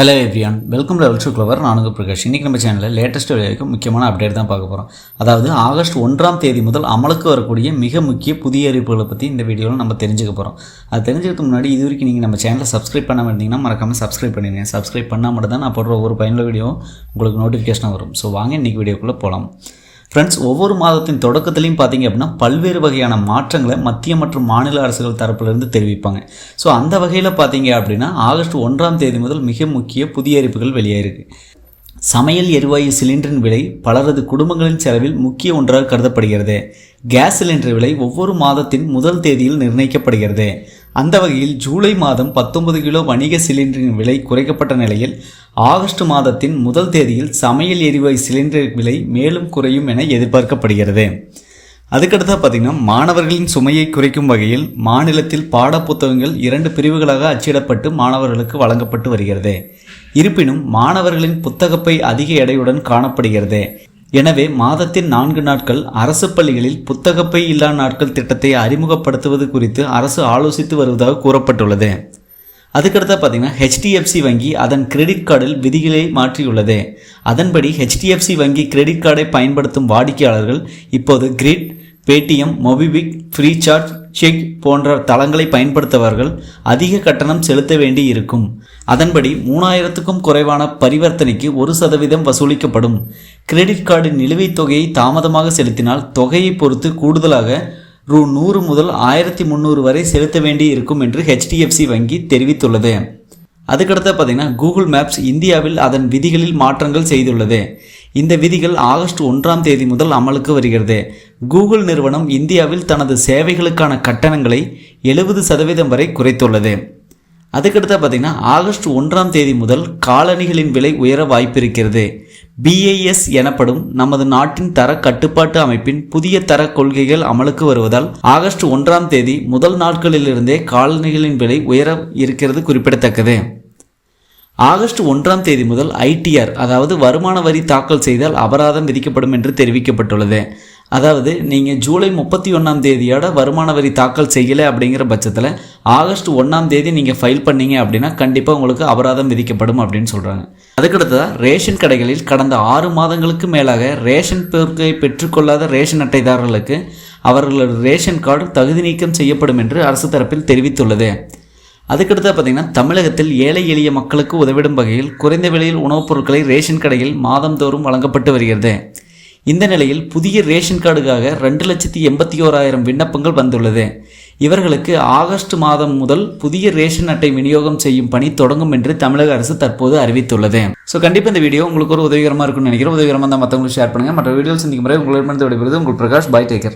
Hello everyone welcome to எல்ட்ரு clever நானுங்க பிரகாஷ். இன்றைக்கி நம்ம சேனலில் லேட்டஸ்ட் வரைக்கும் முக்கியமான அப்டேட் தான் பார்க்க போகிறோம் அதாவது ஆகஸ்ட் ஒன்றாம் தேதி முதல் அமலுக்கு வரக்கூடிய மிக முக்கிய புதிய அறிவிப்புகளை பற்றி இந்த வீடியோவில் நம்ம தெரிஞ்சுக்க போகிறோம் அது தெரிஞ்சுக்கிறதுக்கு முன்னாடி இது வரைக்கும் நீங்கள் நம்ம சேனலை சப்ஸ்கிரைப் பண்ணாமல் இருந்தீங்கன்னா மறக்காமல் சப்ஸ்கிரைப் பண்ணிடுங்க. சப்ஸ்கிரைப் பண்ணால் மட்டும் தான் நான் போடுற ஒரு பயனுள்ள வீடியோ உங்களுக்கு நோட்டிஃபிகேஷனாக வரும். ஸோ வாங்க இன்றைக்கி வீடியோக்குள்ளே போகலாம் ஃப்ரெண்ட்ஸ் ஒவ்வொரு மாதத்தின் தொடக்கத்திலையும் பார்த்தீங்க அப்படின்னா பல்வேறு வகையான மாற்றங்களை மத்திய மற்றும் மாநில அரசுகள் தரப்பிலிருந்து தெரிவிப்பாங்க. ஸோ அந்த வகையில் பார்த்தீங்க அப்படின்னா ஆகஸ்ட் ஒன்றாம் தேதி முதல் மிக முக்கிய புதிய அறிவிப்புகள் வெளியாயிருக்கு. சமையல் எரிவாயு சிலிண்டரின் விலை பலரது குடும்பங்களின் செலவில் முக்கிய ஒன்றாக கருதப்படுகிறது. கேஸ் சிலிண்டர் விலை ஒவ்வொரு மாதத்தின் முதல் தேதியில் நிர்ணயிக்கப்படுகிறது. அந்த வகையில் ஜூலை மாதம் பத்தொன்பது கிலோ வணிக சிலிண்டரின் விலை குறைக்கப்பட்ட நிலையில் ஆகஸ்ட் மாதத்தின் முதல் தேதியில் சமையல் எரிவாயு சிலிண்டர் விலை மேலும் குறையும் என எதிர்பார்க்கப்படுகிறது. அதுக்கடுத்தா பார்த்தீங்கன்னா மாணவர்களின் சுமையை குறைக்கும் வகையில் மாநிலத்தில் பாடப்புத்தகங்கள் இரண்டு பிரிவுகளாக அச்சிடப்பட்டு மாணவர்களுக்கு வழங்கப்பட்டு வருகிறது. இருப்பினும் மாணவர்களின் புத்தகப்பை அதிக எடையுடன் காணப்படுகிறது. எனவே மாதத்தின் நான்கு நாட்கள் அரசு பள்ளிகளில் புத்தகப்பை இல்லா நாட்கள் திட்டத்தை அறிமுகப்படுத்துவது குறித்து அரசு ஆலோசித்து வருவதாக கூறப்பட்டுள்ளது. அதுக்கடுத்து பார்த்தீங்கன்னா ஹெச்டிஎஃப்சி வங்கி அதன் கிரெடிட் கார்டில் விதிகளை மாற்றியுள்ளது. அதன்படி ஹெச்டிஎஃப்சி வங்கி கிரெடிட் கார்டை பயன்படுத்தும் வாடிக்கையாளர்கள் இப்போது CRED Paytm MobiKwik Freecharge Cheq போன்ற தளங்களை பயன்படுத்துபவர்கள் அதிக கட்டணம் செலுத்த வேண்டி இருக்கும் அதன்படி மூணாயிரத்துக்கும் குறைவான பரிவர்த்தனைக்கு ஒரு சதவீதம் வசூலிக்கப்படும். கிரெடிட் கார்டு நிலுவைத் தொகையை தாமதமாக செலுத்தினால் தொகையை பொறுத்து கூடுதலாக ரூ. நூறு முதல் ஆயிரத்தி முந்நூறு வரை செலுத்த வேண்டி இருக்கும் என்று ஹெச்டிஎஃப்சி வங்கி தெரிவித்துள்ளது. அதுக்கடுத்து பார்த்தீங்கன்னா கூகுள் மேப்ஸ் இந்தியாவில் அதன் விதிகளில் மாற்றங்கள் செய்துள்ளது. இந்த விதிகள் ஆகஸ்ட் ஒன்றாம் தேதி முதல் அமலுக்கு வருகிறது. கூகுள் நிறுவனம் இந்தியாவில் தனது சேவைகளுக்கான கட்டணங்களை எழுபது சதவீதம் வரை குறைத்துள்ளது. அதுக்கடுத்து பார்த்தீங்கன்னா ஆகஸ்ட் ஒன்றாம் தேதி முதல் காலணிகளின் விலை உயர வாய்ப்பிருக்கிறது. பிஏஎஸ் எனப்படும் நமது நாட்டின் தர கட்டுப்பாட்டு அமைப்பின் புதிய தர கொள்கைகள் அமலுக்கு வருவதால் ஆகஸ்ட் ஒன்றாம் தேதி முதல் நாட்களிலிருந்தே காலணிகளின் விலை உயர இருக்கிறது குறிப்பிடத்தக்கது. ஆகஸ்ட் ஒன்றாம் தேதி முதல் ஐடிஆர் அதாவது வருமான வரி தாக்கல் செய்தால் அபராதம் விதிக்கப்படும் என்று தெரிவிக்கப்பட்டுள்ளது. அதாவது நீங்கள் ஜூலை முப்பத்தி ஒன்றாம் தேதியோட வருமான வரி தாக்கல் செய்யலை அப்படிங்கிற பட்சத்தில் ஆகஸ்ட் ஒன்றாம் தேதி நீங்கள் ஃபைல் பண்ணீங்க அப்படின்னா கண்டிப்பாக உங்களுக்கு அபராதம் விதிக்கப்படும் அப்படின்னு சொல்கிறாங்க அதுக்கடுத்ததாக ரேஷன் கடைகளில் கடந்த ஆறு மாதங்களுக்கு மேலாக ரேஷன் பொருட்களை பெற்றுக்கொள்ளாத ரேஷன் அட்டைதாரர்களுக்கு அவர்களது ரேஷன் கார்டு தகுதி நீக்கம் செய்யப்படும் என்று அரசு தரப்பில் தெரிவித்துள்ளது. அதுக்கடுத்து பார்த்திங்கன்னா தமிழகத்தில் ஏழை எளிய மக்களுக்கு உதவிடும் வகையில் குறைந்த விலையில் உணவுப் பொருட்களை ரேஷன் கடையில் மாதந்தோறும் வழங்கப்பட்டு வருகிறது. இந்த நிலையில் புதிய ரேஷன் கார்டுக்காக ரெண்டு லட்சத்தி எண்பத்தி ஓராயிரம் விண்ணப்பங்கள் வந்துள்ளது. இவர்களுக்கு ஆகஸ்ட் மாதம் முதல் புதிய ரேஷன் அட்டை விநியோகம் செய்யும் பணி தொடங்கும் என்று தமிழக அரசு தற்போது அறிவித்துள்ளது. ஸோ கண்டிப்பாக இந்த வீடியோ உங்களுக்கு ஒரு உதவிகரமாக இருக்கும்னு நினைக்கிறேன். உதவிகரமாக தான் மற்றவங்களுக்கு ஷேர் பண்ணுங்கள் மற்ற வீடியோ சந்திக்கும் முறை உங்களிடமிருந்து விடைபெறுவது உங்கள் பிரகாஷ். பாய் டேக்கர்